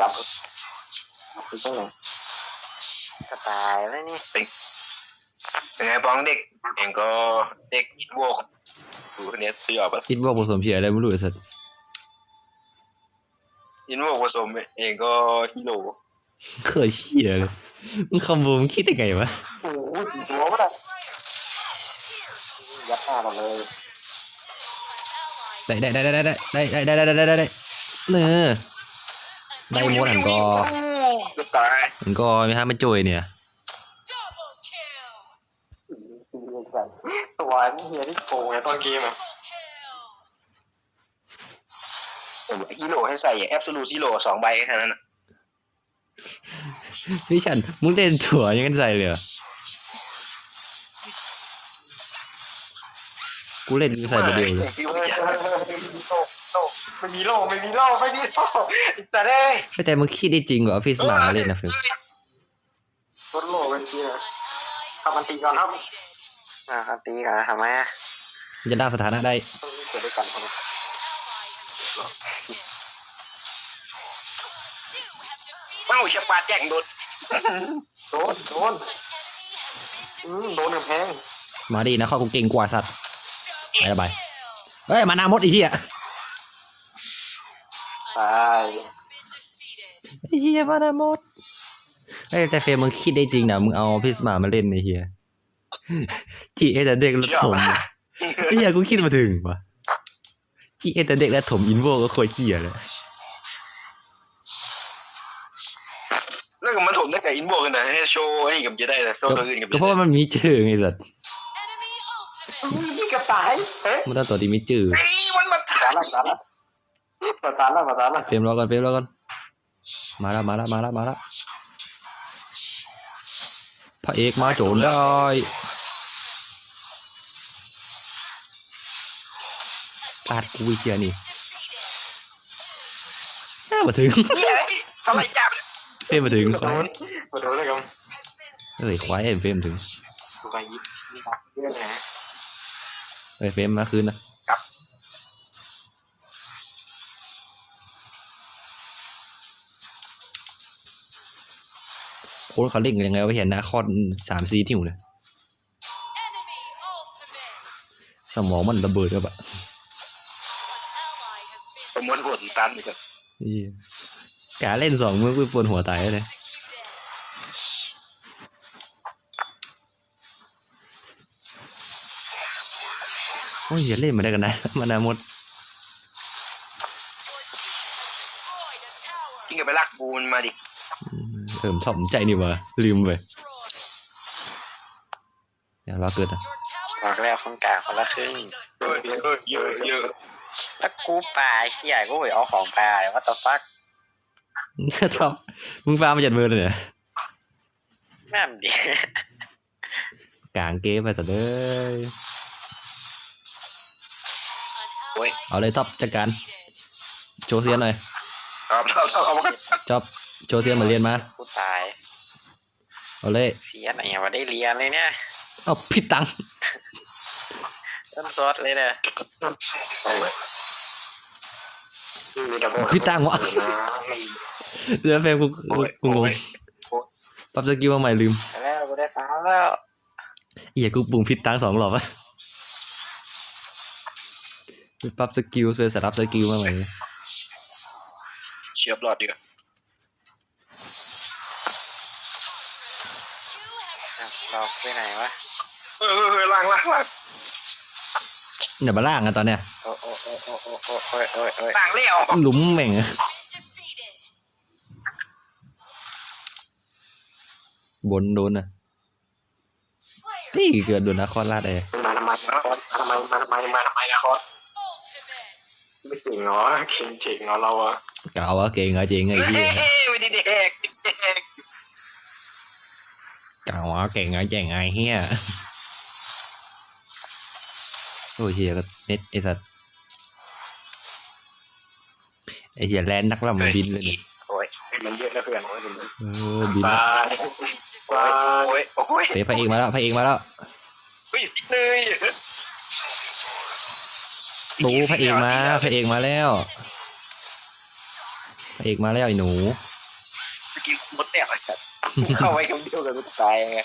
จับคือตรงไหนก็ตายแล้วนี่เป็นไงบ้องเด็กเองก็เด็กบวกดูคนนี้ตีออกปะคิดว่าผสมเพียอะไรไม่รู้ไอ้สัสยินบวกผสมเองก็ฮิโร่เคยเชี่ยเลยมึงคำบูมงคิดยังไงวะโอ้โหหัวมันอะยัดหน้าเราเลยได้ได้ได้ได้ได้ได้ได้ได้ได้ได้ได้เนื้อ ได้หมดหันก็ก็ตายหันก็ไม่ฮะมันโจยเนี่ย Double kill. ตัวนี่เฮียที่โกงไงตอนเกมอะ Double kill. ผมฮิโร่ให้ใส่แอปซูลูฮิโร่สองใบแค่นั้นนะพี่ฉันมึงเล่นถั่วยังกันใส่เลยเหรอกูเล่นกูใส่ไปเดียวเลย ไม่มีโล่ไม่มีโล่ไม่มีโล่จะได้แต่มึงคิดได้จริงเหรอพี่สมามาเล่นนะฟิลลดโล่เป็นทีนะทำมันตีก่อนครับอ่าครับตีกันทำไมอะจะได้สถานะได้ต้องเกิดด้วยกันครับเอ้าเชปาแจ้งโดนโดนโดนอืมโดนกำแพงมาดีนะข้อกูเก่งกว่าสัตว์ไปละไปเฮ้ย มานามดไอ้เหี้ย ตายไอ้เหี้ยมานามดไอ้ยแต่เฟรมมึงคิดได้จริงนะมึงเอาพี่สมามาเล่นไอ้เหี้ยจีเอแต่เด็กแล้วถมอะไอ้เหี้ยกูคิดมาถึงวะจีเอแต่เด็กแล้วถมอินโวก็โคตรเหี้ยเลยแล้วก็มันถมได้กับอินบวกกันนะให้โชว์ไอ้นี่กับจะได้แต่โชว์ก็ตัวอื่นกับก็เพราะว่ามันมีจื่อไงสัตว์ Enemy ultimate. นี่กับตายเฮ้ยมันต้องตัวที่มีจื่อไอ้มันมาตาย แล้วตายแล้วตายแล้วตายแล้วเฟรมรอก่อนเฟรมรอก่อนมาแล้วมาแล้วมาแล้วมาแล้วพระเอกมาโจรได้พลาดกูอีกเชียนี่แค่มาถึงอะไรจับเฟรมมาถึงโดควายนโดนเลยครับเอ้ยควายเอ็มเฟรมถึงดูไปยิบนี่ครับเรื่องนะเอ้ยเฟรมมาคืนนะ ค้ดเขาเล่นกันยังไงวะเห็นนะคอนสามซีที่อยู่เลย Enemy ultimate. สมองมันระเบิดครับอะ An ally has ป been ระมวลผลตันอีกแล้วเหี้ยกาเล่นสองมือกูปวดหัวตายเลย executed. โอ้ยอย่าเล่นมาได้กันนะมานาหมด Your team has destroyed a tower. ยิ่งกับไปลักบูมันมาดิ เอิ่มถ่อมใจนี่วะลืมไป Destroyed. อย่ารอเกิดอะ Your tower บอกแล้วคนกลางคนละครึ่งเยอะเยอะเยอะเยอะแล้วกูปลาเขี้ยกูไปเอาของปลาเลยว่าต่อฟักท็อปมึงฟาร์มมาจัดมือเลยเนี่ยนั่นดิกลางเกมไปสัตว์เลย An ally เอาเลยท็อปจัดการ defeated. โชว์เซียนหน่อยครับครับครับเอามากันจอบ โชว์เซียนมาเรียนมากูตายเอาเลยเสียไหนว่าได้เรียนเลยเนี่ยเอาผิดตังค์ต้นซดเลยเนี่ยมีดับเบิลผิดตังค์วะเดี๋ยวแฟนกูกูกูงงปรับสกิลมาใหม่ลืมไปแล้วกูได้สามแล้วเอียกูปุ่มผิดตังค์สองรอบอะไปปรับสกิลไปสลับสกิลมาใหม่เชียบหลอดดีกว่า อะเราไปไหนวะเออเออล่างล่างล่างเดี๋ยวมาล่างกันตอนเนี้ยโอ้โอ้โอ้โอ้โอ้โอ้โอ้ยโอ้ยโอ้ยล่างเลี้ยวหลุมแม่งอะ Defeated. บนโดนอะนี่เกิดโดนนาคอนลาดเลยมาทำไมมาทำไมมาทำไมมาทำไมนะคอ ultimate. ไม่เก่งเหรอเก่งเจ๋งเหรอเราอะเก่าอะเก่งอะเจ๋งอะไอ้เฮ้เหี้ยยไม่ด้เด็ก เด็กเก่าอะเก่งอะเจ๋งอะไอ้เหี้ยโอ้ยเหี้ยก็เน็ตไอ้สัตว์ไอ้เหี้ยแลนด์นักล่ำมันบินเลยเนี่ยโอ้ยมันเยอะนะเพื่อนเออบินบาละยโอ้ยโอ้ยโอ้ยเฮ้ยพระเอกมาแล้วพระเอกมาแล้วเฮ้ยเลยดูพระเอกมาพระเอกมาแล้วพระเอกมาแล้วไอ้หนู เข้าไปคำเดียวกับกูตายไง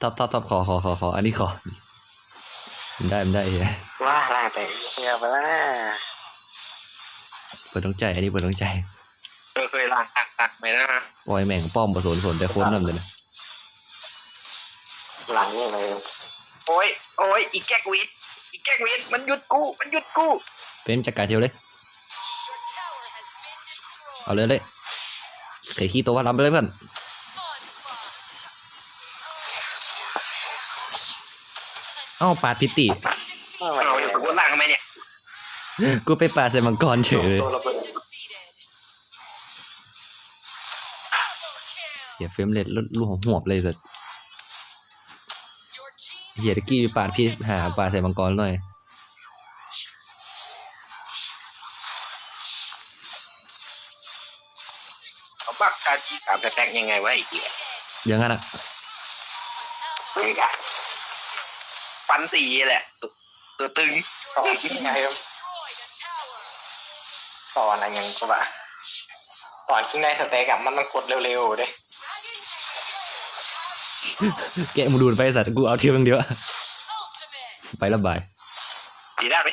ท็อปท็อปท็อปขอขอขอขออันนี้ขอมันได้มันได้เฮียว่าล่างแต่เฮียไปแล้วนะเปิดต้องใจ อันนี้เปิดต้องใจเออเคยล้างตักตักไหมนะฮะปล่อยแม่งป้อมผสมผสมแต่โค้นนั่นเลยนะหลังนี่เลยโอ้ยโอ้ยอีแจ็ควิทอีแจ็ควิทมันหยุดกู มันหยุดกู เป็นจักรการเทียวเลย เอาเลยเลยเขยขี้ตัวว่าล้ำไปเลยเพื่อน Onslaught. เอ้าปาดพิติเอาอยู่กูล้างทำไมเนี่ยกูไปปาดใส่มังกรเฉยเลยตัวระเบิด Defeated. Double kill. เฮียเฟรมเลดลูกหัวหวบเลยสัส Your team เฮียตะกี้ปาดพี่หาปาดใส่มังกรหน่อย สามแตกยังไงวะไอ้เหี้ยอย่างนั้นอะเฮ้ยอะฟันสีแหละ ตัวตัวตึงต่อยังไงครับ destroyed a tower. ต่ออะไรยังก็ว่าต่อชิ้นในสเต็กอะมันต้องกดเร็วๆเด้แกะมึงดูดไปสัตว์กูเอาเทียวอย่างเดียว Ultimate. ไประบายดีได้ไหม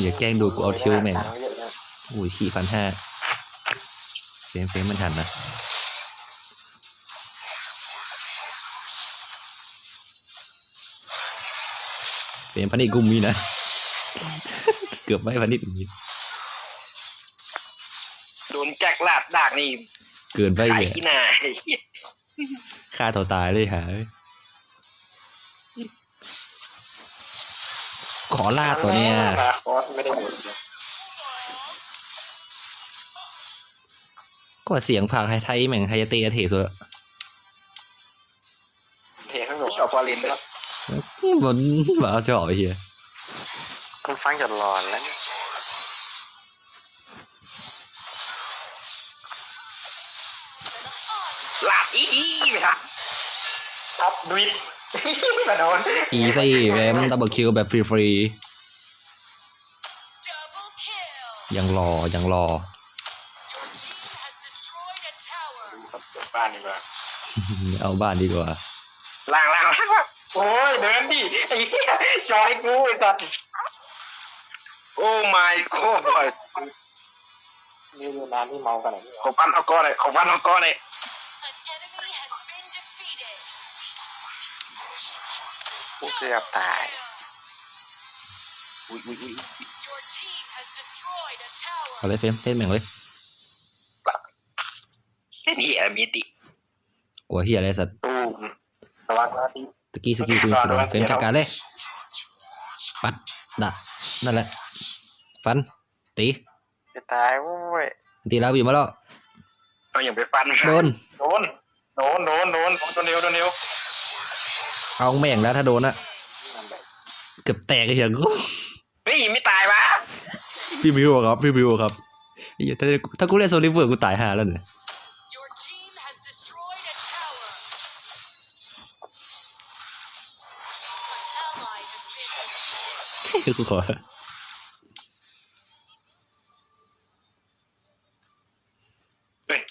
อย่าแกล้งดูกูเอาเทียวแม่งตัค์เยอะนะอุ้ยขี่พันห้าเฟรมเฟรมมันทันนะเฟรมพันอีกกุมมีนะ เกือบไม่พันนิดมีโดนแจ็คลาดดากนี่ เกินไปไก่เหี้ยที่นาไอ้เหี้ยฆ่าตัวตายเลยหา ขอลาดตัวเนี้ยมาคอสไม่ได้หมดเลยก็เสียงผากไทยๆแม่งไฮยาเตะเทสุดละเทข้างหลัไม่งชอบฟอร์เรนด้วยบนบ้าชอบไอ้เฮียกูฟังจนหลอนแล้วลาดอีอีไปครับทับวิด มาโดนอีซี่แวมดับเบิลคิวแบบฟรี Double kill. ๆยังรอยังรอ Your team has destroyed a tower. บ้านดีกว่า เอาบ้านดีกว่าล่างล่างล่างล่างโอ้ยเดินดิไอ้เหี้ยจอยกูไอ้สัตว์โอ้ my god นี่ดูนานที่เมากันไหนของพันเอาก้อนเลยของพันเอาก้อนเลย กูเกือบตาย อุ้ยอุ้ยอุ้ย Your team has destroyed a tower. เอาเลยเฟรมเล่นแม่งเลยเล่นเหี้ยมีติกลัวเฮียอะไรสัตว์ตูมระวังนะพี่ตะกี้สกิลกูสุดเฟรมจัดการเลยปัดดะนั่นแหละ ฟัน ตีจะตายโว้ยตีลาบีมาแล้วเอาอย่างไปฟันโดน โดน โดน โดน โดนโดนเร็วโดนเร็ว เอาแม่งแล้วถ้าโดนอะเกือบแตกไอ้เหี้ยกูเฮ้ยไม่ตายวะพี่บิวครับพี่บิวครับไอ้เหี้ยถ้าถ้ากูเล่นโซลิเวอร์กูตายห่าแล้วเนี่ย Your team has destroyed a tower. An ally has been defeated. กูขอเฮ้ย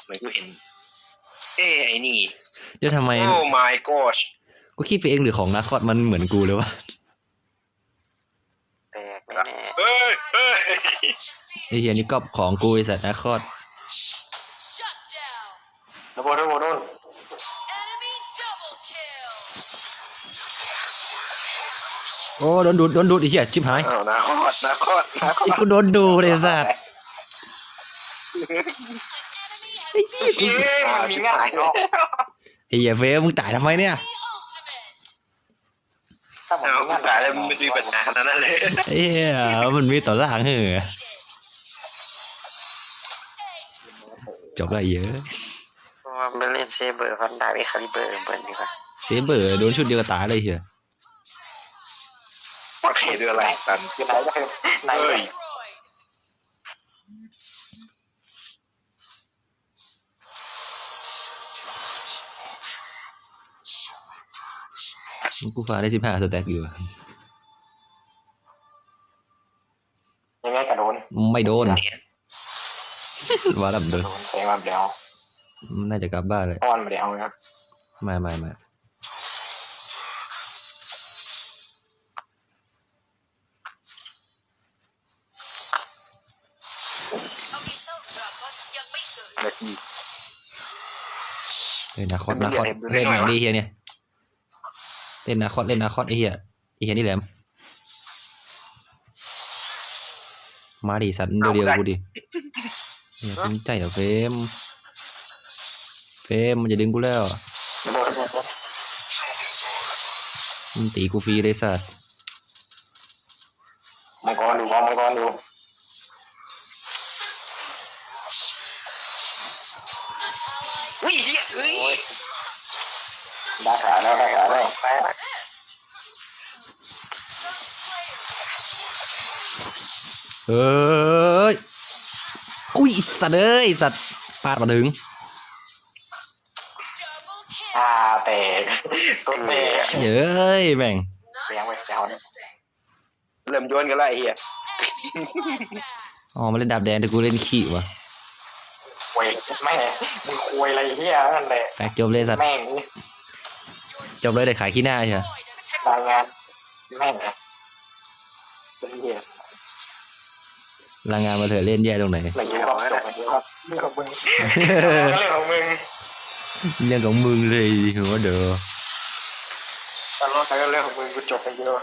เหมือนกูเห็นเอ้ไอ้นี่เดี๋ยวทำไม โอ้ my gosh กูคิดไปเองหรือของนาคอดมันเหมือนกูเลยวะแตกแน่เฮ้ยเฮ้ยไอ้เหี้ยนี่ก็ของกูไอ้สัตว์นาคอด Shut down. โดนโดนโดนโดน Enemy double kill. โอ้โดนดูดโดนดูดไอ้เหี้ยชิบหายเอานาคอดนาคอดนาคอไอ้ดกูโดนดูเลยสัตว์ An enemy has been เย้มันมีง่ายเนาะไอ้เหี้ยเฟยมึงตายทำไมเนี่ย the ultimate. ถ้าผมเอาไม่กูตายแล้วมันมีปัญหาขนาดนั้นเลยไอ้เหี้ยมันมีต่อหลังเหรอ Defeated. จบละเยอะเพราะว่ามันเล่นเซเบอร์ฟันดาบเอคาลิเบอร์เบิร์นดีกว่าเซเบอร์โดนชุดเดียวกับตายเลยเหี้ยว่าเพจอะไรกันอยู่ไหนก็คือไหน กูฟาได้สิบห้าสแต็กอยู่ไม่โดนว่าดับเดินโดนเซมาเดียวน่าจะกลับบ้านเลยป้อนมาเดียวนะไม่ไม่ไม่เอาอีเซอร์ดราก้อนยังไม่เกิดนาทีเล่นนาคอตนาคอตเล่นอย่างดีเฮียเนี่ย เล่นนาคอตเล่นนาคอตไอ้เฮียไอ้เฮียนี่แหลมมาดิสัตว์เดียวเดียวกูดิอย่าสนใจเหรอเฟรมเฟรมมันจะดึงกูแล้วโดนโดนโดนมันตีกูฟรีเลยสัตว์มังกรดูบอลมังกรดูอุ้ ได้ขาแล้วได้ขาแล้วเอ้ย อุ้ยสัตว์เอ้ยสัตว์ปาดมาถึง Double kill อ่าเตะตัวเตะเอ้ยแม่งเสียงไปเสียงเนี่ยเริ่มโยนกันแล้วไอ้เฮีย enemy bloodbath อ๋อมาเล่นดาบแดงแต่กูเล่นขี่วะคุยแม่มึงคุยอะไรเฮียนั่นแหละแฟกจบเลยสัตว์แม่ง จบเลยแต่ขายขี้หน้าใช่ไหมรายงานแม่งนะเป็นเฮียรายงานมาเถอะเล่นแย่ตรงไหน อะไรเงี้ยบอกจบไปแล้วครับเรื่องของมึงเรื่องของมึงเรื่องของมึงเลยหัวเด้อตอนรถใครก็เรื่องของมึงกูจบไปเยอะ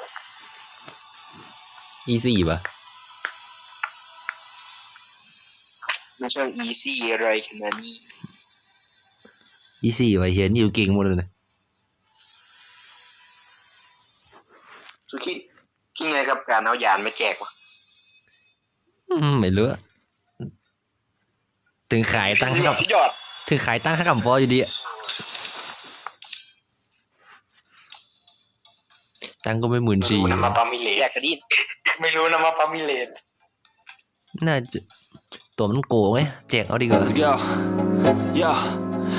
อีซี่ปะไม่ใช่อีซี่อะไรขนาดนี้อีซี่ปะเฮียนี่อยู่เก่งหมดเลยนะ สุคิดคิดไงกับการเอายานมาแจกวะอืมไม่รู้อะถึงขายตั้งให้กับยอดถึงขายตั้งให้กับฟออยู่ดีอะตั้งก็ไม่หมื่นไม่สี่รู้นะมาปามิเลแยตกกระดิ่งไม่รู้นะมาปามิเลตน่าจะตัวมันโกงไงแจกเอาดีกว่า Let's go. Yo.